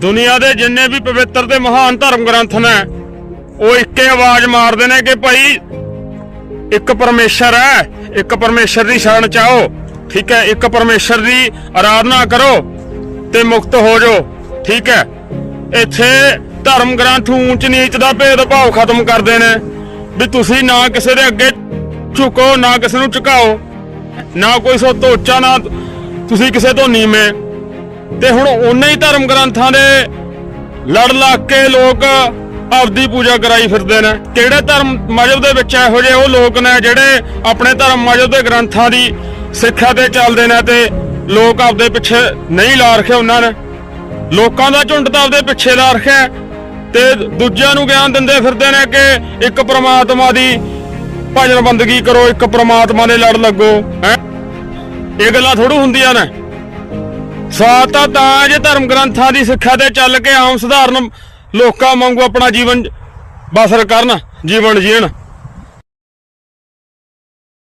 ਦੁਨੀਆ ਦੇ ਜਿੰਨੇ ਵੀ ਪਵਿੱਤਰ ਤੇ ਮਹਾਨ ਧਰਮ ਗ੍ਰੰਥ ਨੇ, ਉਹ ਇੱਕੇ ਆਵਾਜ਼ ਮਾਰਦੇ ਨੇ ਕਿ ਭਾਈ ਇੱਕ ਪਰਮੇਸ਼ਰ ਹੈ, ਇੱਕ ਪਰਮੇਸ਼ਰ ਦੀ ਸ਼ਰਨ ਚਾਹੋ ਠੀਕ ਹੈ? ਇੱਕ ਪਰਮੇਸ਼ਰ ਦੀ ਆਰਾਧਨਾ ਕਰੋ ਤੇ ਮੁਕਤ ਹੋ ਜਾਓ, ਠੀਕ ਹੈ? ਇੱਥੇ ਧਰਮ ਗ੍ਰੰਥ ਊਂਚ ਨੀਚ ਦਾ ਭੇਦਭਾਵ ਖਤਮ ਕਰਦੇ ਨੇ ਵੀ ਤੁਸੀਂ ਨਾ ਕਿਸੇ ਦੇ ਅੱਗੇ ਝੁਕੋ, ਨਾ ਕਿਸੇ ਨੂੰ ਝੁਕਾਓ, ਨਾ ਕੋਈ ਸੋ ਤੋਂ ਉੱਚਾ, ਨਾ ਤੁਸੀਂ ਕਿਸੇ ਤੋਂ ਨੀਵੇਂ। ਤੇ ਹੁਣ ਉਹਨਾਂ ਹੀ ਧਰਮ ਗ੍ਰੰਥਾਂ ਦੇ ਲੜ ਲੱਗ ਕੇ ਲੋਕ ਆਪਦੀ ਪੂਜਾ ਕਰਾਈ ਫਿਰਦੇ ਨੇ। ਕਿਹੜੇ ਧਰਮ ਮਜਬ ਦੇ ਵਿੱਚ ਇਹੋ ਜਿਹੇ ਉਹ ਲੋਕ ਨੇ ਜਿਹੜੇ ਆਪਣੇ ਧਰਮ ਮਜਬ ਦੇ ਗ੍ਰੰਥਾਂ ਦੀ ਸਿੱਖਿਆ ਤੇ ਚੱਲਦੇ ਨੇ ਤੇ ਲੋਕ ਆਪਦੇ ਪਿੱਛੇ ਨਹੀਂ ਲਾ ਰੱਖੇ ਉਹਨਾਂ ਨੇ। ਲੋਕਾਂ ਦਾ ਝੁੰਡ ਤਾਂ ਆਪਦੇ ਪਿੱਛੇ ਲਾ ਰੱਖਿਆ ਤੇ ਦੂਜਿਆਂ ਨੂੰ ਗਿਆਨ ਦਿੰਦੇ ਫਿਰਦੇ ਨੇ ਕਿ ਇੱਕ ਪ੍ਰਮਾਤਮਾ ਦੀ ਭਜਨ ਬੰਦਗੀ ਕਰੋ, ਇੱਕ ਪ੍ਰਮਾਤਮਾ ਦੇ ਲੜ ਲੱਗੋ, ਹੈ। ਇਹ ਗੱਲਾਂ ਥੋੜੂ ਹੁੰਦੀਆਂ ਨੇ। ਸਵਾਦ ਤਾਂ ਜੇ ਧਰਮ ਗ੍ਰੰਥਾਂ ਦੀ ਸਿੱਖਿਆ ਤੇ ਚੱਲ ਕੇ ਆਮ ਸਧਾਰਨ ਲੋਕਾਂ ਵਾਂਗੂ ਆਪਣਾ ਜੀਵਨ ਬਸਰ ਕਰਨ, ਜੀਵਨ ਜੀਣ।